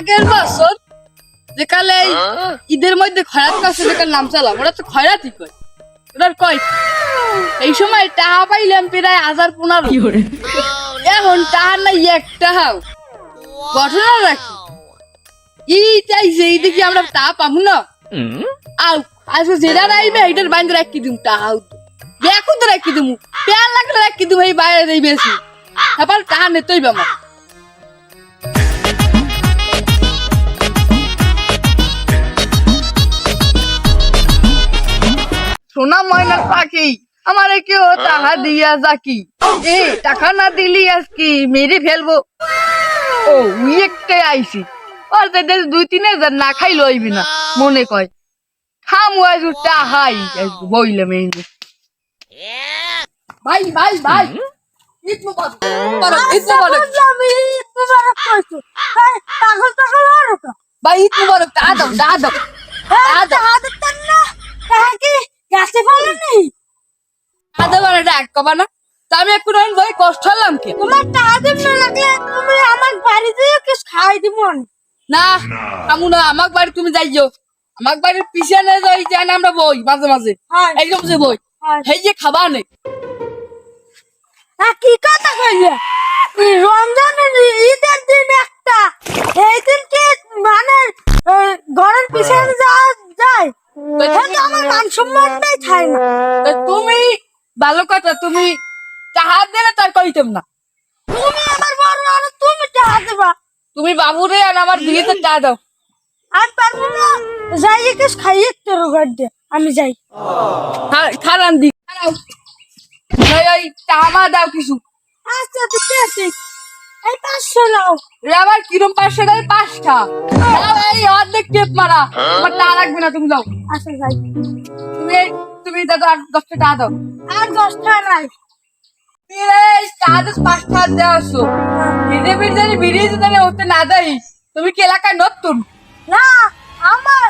আগের বছর যেকালে এই ঈদের মধ্যে খয়রাত কাছে যেকাল নাম চালাম ওরা তো খয়রাতই কয় ওরা কয়? এই সময় টাকা পাইলাম প্রায় হাজার পনেরো। এখন টাকা নাই এক টাকাও ঘটনা রাখি। ই চাইছে এই দেখি আমরা টা পাবো না? আউ আজকে যেটা রাইবে এইটার বাইন্দে রাখি দিম টাকাও দেখো তো রাখি দিমু পেয়ার লাগলে রাখি দিমু এই বাইরে বেশি তারপর টাকা নেতই আমার। সোনা ময়নার পাখি। আমারে কেউ টাকা দিয়া যাকি এ টাকা না দিলি আজকে মেরে ফেলব। ও উই একটা আইছি। আর তাদের দুই তিন হাজার না খাই লইবি না মনে কয়। খাম আজ টাহাই বইলে মেয়ে ভাই ভাই ভাই। ঈদ মুবারক ঈদ মুবারক ভাই ঈদ মুবারক টা দাও টা দাও আর ডাক কবা না। তা আমি একটু নয় ভাই কষ্ট হলাম কে? তোমার টাকা না লাগলে তুমি আমার বাড়িতে কিছু খাই দিব না আমু না আমার বাড়ি তুমি যাইও। আমার বাড়ির পিছনে যাই আমরা বই মাঝে মাঝে। একদম যে বই। এই যে খাবার নেই কি কথা কইলে? এই রমজানের ঈদের দিন একটা এই দিন কি মানে আহ, ঘরের পিছনে যাওয়া যায় এটা তো আমার মান সম্মানটাই থাকে না তা তুমি ভালো কথা তুমি টাহার দিলে তার কইতাম না। তুমি আমার বড় আর তুমি টাকা দেবা। তুমি বাবুরে আর আমার বিয়েতে চা দাও। আর পারব না যাই একে খাইয়ে তোর ঘর দে আমি যাই। খারান দি। খারাও টামা দাও কিছু। আচ্ছা ঠিক আছে। এই পাঁচশো নাও এ আবার কিরম পাঁচশো টাকা পাঁচটা দাও, এই অর্ধেক টেপ মারা। আমার লাগবে না তুমি দাও আচ্ছা যাই। তুমি তুমি দাদা আর দশটা টাকা দাও। আর নাই। তুমি কি এলাকায় নতুন? না আমার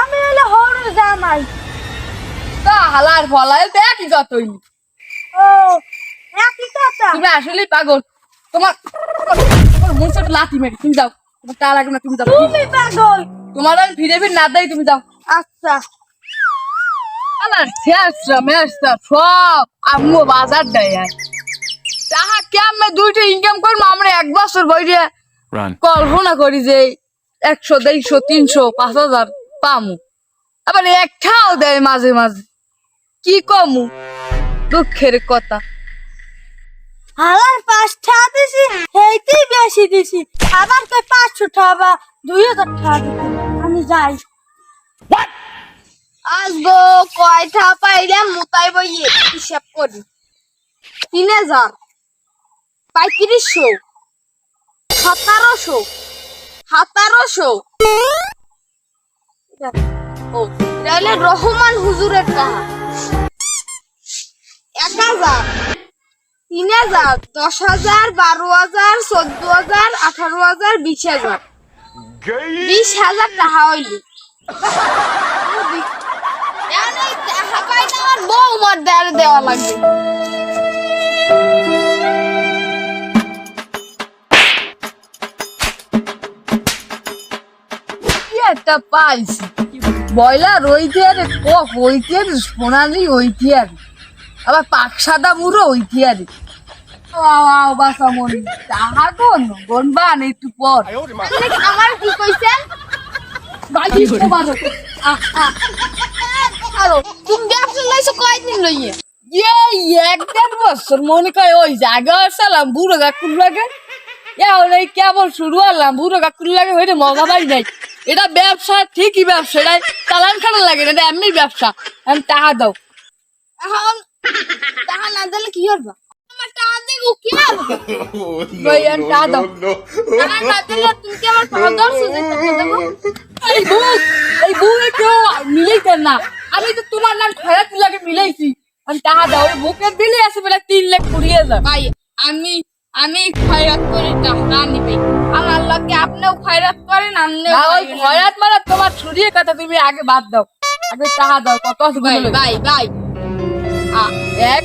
আমি হলে হরু জামাই। তা হালার ফলায় দেখি যতই। ও একই কথা। তুমি আসলেই পাগল। তোমার তোমার মন সাথে লাথি মেরে তুমি যাও। তোমার টা লাগবে না তুমি যাও। তুমি পাগল! তোমার আমি ভিড়ে ভিড় না দেয় তুমি যাও। আচ্ছা। আমার শেষরা মেসরা সব আম্মু বাজার দেয় আর। তাহা কে দুইটা ইনকাম করব? আমরা এক বছর বইরে. কল্পনা করি যে একশো দেড়শো তিনশো পাঁচ হাজার পামু। আবার একটাও দেয় মাঝে মাঝে। কি কমু? দুঃখের কথা। হালার বেশি দিছি। আবার কই পাঁচশো টাকা বা দুই হাজার টাকা। আমি যাই। আসব কয়টা পাইলে মোতাই বইয়ে হিসাব করি। তিন হাজার পঁয়ত্রিশশো সতেরোশো সতেরোশো। ও রহমান হুজুরের টাকা। এক হাজার। তিন হাজার, দশ হাজার, বারো হাজার, চোদ্দ হাজার, আঠারো হাজার, বিশ হাজার। বিশ হাজার টাকা হইলি। এখন এই টাকা আমার দেয়ারে দেওয়া একটা পাইছি। বয়লার ওইতে আর আর সোনালি ওইতে আর আবার পাক সাদা মুড়ো আও বাসা মনি। তাহা কোন গনবান একটু পর। আমার কি কইছেন বাজি তোমার আরও তুমি ব্যবসা লইছো কয়দিন লইয়ে? এই এক দেড় বছর মনে করে ওই জায়গা আসলাম বুড়ো কাকুর লাগে। এই কেবল শুরু হলাম বুড়ো কাকুর লাগে হইলে মজা পাই নাই। এটা ব্যবসা ঠিকই ব্যবসা এটা চালান খানা লাগে না এটা এমনি ব্যবসা। আমি টাকা দাও। এখন কি করবা? আমার টাকা দেবো কি হবে ওই আমি টাকা দাও। টাকা না দিলে তুমি কি আমার পাওয়া ধরছো যে টাকা দেবো? এই বুক এই বুক কেউ মিলাইতেন না। আমি তো তোমার নাম খয়াত লাগে মিলাইছি। আমি টাকা দাও ওই বুকের দিলে আছে বেলা তিন লাখ কুড়িয়ে যাবে ভাই আমি আমি খয়রাত করে টাকা নিবে আর আল্লাহকে আপনিও খয়রাত করেন না ওই খয়াত মারা তোমার ছুরিয়ে কথা তুমি আগে বাদ দাও। আগে টাকা দাও কত আছে ভাই ভাই ভাই। এক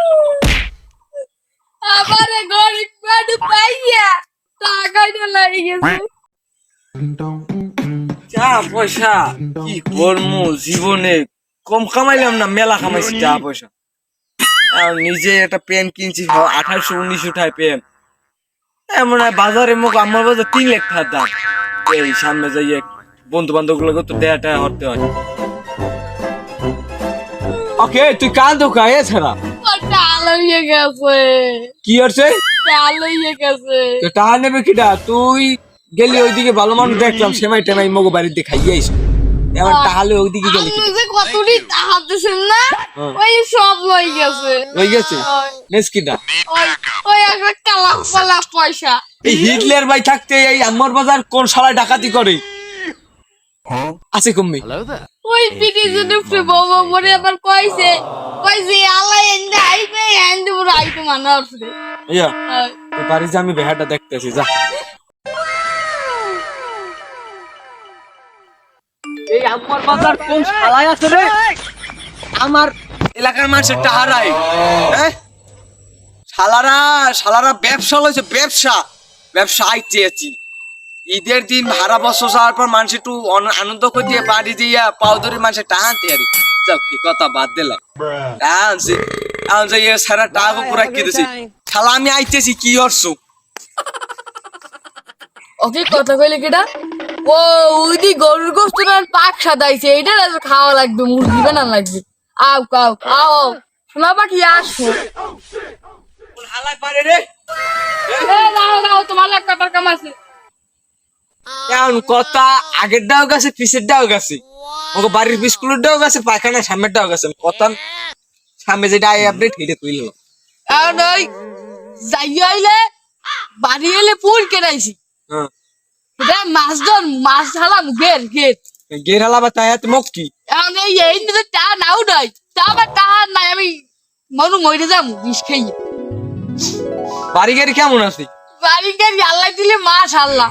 আমারে গরিব পাইয়া টাকাটা লাগে গেছে চা পয়সা কি করমু জীবনে? কম কামাইলাম না মেলা কামাইছি পয়সা। আর নিজে একটা পেন কিনছি আঠারোশো উনিশশো টাকা পেন। এমন বাজারে মুখ আমার বাজার তিন লাখ টাকার দাম। এই সামনে যাইয়ে বন্ধু বান্ধব গুলোকে তো দেয়া টাকা হতে হয়। ওকে তুই কান তো কায়ে ছাড়া। টাল গেছে। কি হচ্ছে? গেছে। তো নেবে কিটা? তুই গেলি ওইদিকে ভালো মানুষ দেখলাম সেমাই টেমাই মগো বাড়িতে খাইয়ে আইস। এবার তাহলে ওইদিকে গেলি যে কতটি না হ্যাঁ। ওই সব লই গেছে। হয়ে গেছে? নেস কিটা? ওই ওই একটা কালা কালা পয়সা। এই হিটলার ভাই থাকতে এই আমার বাজার কোন শালায় ডাকাতি করে? আছে কমবে ওই পিটি যদি বাবা মরে আবার কইছে কইছে আল্লাহ এন্ডে আইবে এন্ডে পুরো আইতে মানে আসলে ইয়া তো বাড়ি যে আমি বেহাটা দেখতেছি যা। এই আমার বাজার কোন শালায় আছে রে? আমার এলাকার মানুষের টাহারাই হ্যাঁ? শালারা শালারা ব্যবসা লইছে ব্যবসা। ব্যবসা আইতে আছি ঈদের দিন ভাড়া বছর যাওয়ার পর মানুষ একটু আনন্দ করে দিয়ে বাড়ি দিয়া পাও ধরে মানুষের টাহানতে আরে। যাও কি কথা বাদ দিলাম। টাহান যাইয়া সারা টাকা পুরা কি দিছি? শালা আমি আইতেছি কি হরছো ওকে কথা কইলে কেটা ও ওইদি গরুর গোস্ত আর পাক সাদাইছে এইটা খাওয়া লাগবে মুরগি বানান লাগবে। আও কাও আও শোনা পাখি আসো হালাই পারে রে? এ দাও দাও তোমার লাগ কাটার কাম এমন কথা আগের ডাও গেছে পিছের ডাও গেছে। ওকে বাড়ির ডাও গেছে পায়খানা সামনের ডাও গেছে। কথা সামনে যেটা আই আপডেট হিটে তুই লো আর ওই যাই আইলে বাড়ি এলে পুর কেনাইছি হ্যাঁ। মাছ ধর মাছ ঢালাম গের গের গের হালা বা তাই হাতে মুখ কি? এখন এই এই নিতে টা নাও নাই তা আবার টা নাই আমি মনু মরে যাম বিষ খাই। বাড়ি গাড়ি কেমন আছে? বাড়ি গাড়ি আল্লাহ দিলে মাছ আল্লাহ।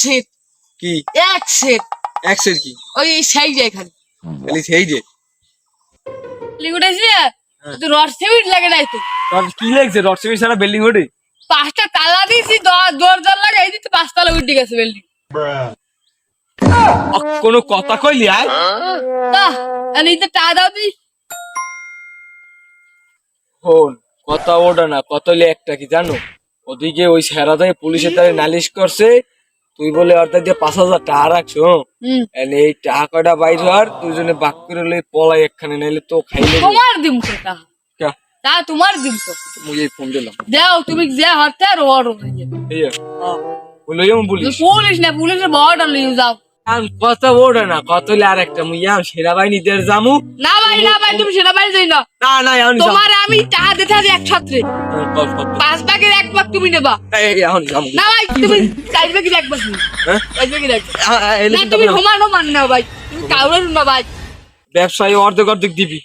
সেট। কি? এক সেট। একশের কি? ওই সেই যায় খালি খালি সেই যে। লিগুটাইছি তো রড সিমেন্ট লাগে নাই তো তোর কি লাগছে? সারা বিল্ডিং ওঠে পাঁচটা তালা দিয়েছি দর দর লাগাই দিতে পাঁচতলা উঠে গেছে বিল্ডিং কোনো কথা কইলি আয়। তা এই তো টা দাও হন কথা ওটা না কত লে একটা কি জানো? ওদিকে ওই সেরা থেকে পুলিশের দ্বারা নালিশ করছে তুই বলে অর্থাৎ দিয়ে পাঁচ হাজার টাকা রাখছো এই টাকা কয়টা বাইর হওয়ার দুজনে বাক করে লই পলাই একখানে নাইলে তো খাইলে তোমার দিম তো টাকা তা তোমার দিম তো। মুই এই ফোন দিলাম। দাও তুমি যে হরতে আর ওর এই বলে এমন বলিস। না পুলিশের বড় লই যাও। না কত আর একটা জামু না ভাই না ভাই তুমি যাই না না না এখন তোমার আমি টাকা দিতে হবে একসাথে পাঁচ ভাগের এক ভাগ তুমি নেবা। এখন জামু না ভাই তুমি চার ভাগের এক ভাগ হ্যাঁ? চার ভাগের এক না তুমি সমান সমান নাও ভাই। তুমি কাউরে না ভাই। ব্যবসায়ী অর্ধেক অর্ধেক দিবি।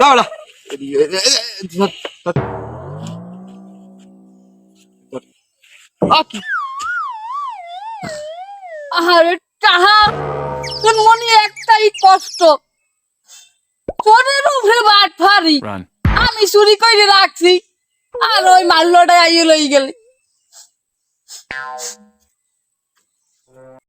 দাঁড়া। ওকে আরে তাহা তোর মনে একটাই কষ্ট। তোদের উপরে বাট ফারি আমি চুরি করে রাখছি আর ওই মাল্যটা আইয়ে লই গেলে।